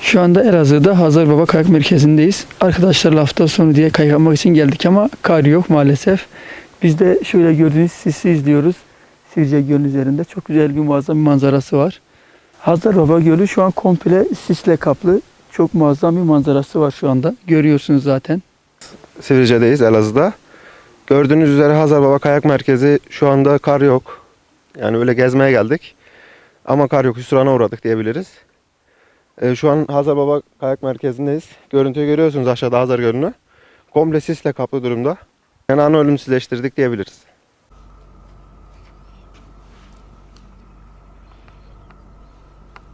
Şu anda Elazığ'da Hazar Baba Kayak Merkezi'ndeyiz. Arkadaşlarla hafta sonu diye kaymak için geldik ama kar yok maalesef. Biz de şöyle gördüğünüz sisi izliyoruz. Sirce Gölü üzerinde çok güzel bir muazzam bir manzarası var. Hazar Baba Gölü şu an komple sisle kaplı. Çok muazzam bir manzarası var şu anda. Görüyorsunuz zaten. Sivrice'deyiz Elazığ'da. Gördüğünüz üzere Hazar Baba Kayak Merkezi şu anda kar yok. Yani öyle gezmeye geldik. Ama kar yok. Hüsrana uğradık diyebiliriz. Ee, şu an Hazar Baba Kayak Merkezi'ndeyiz. Görüntüyü görüyorsunuz aşağıda Hazar Gölü'nü. Komple sisle kaplı durumda. Yani anı ölümsüzleştirdik diyebiliriz.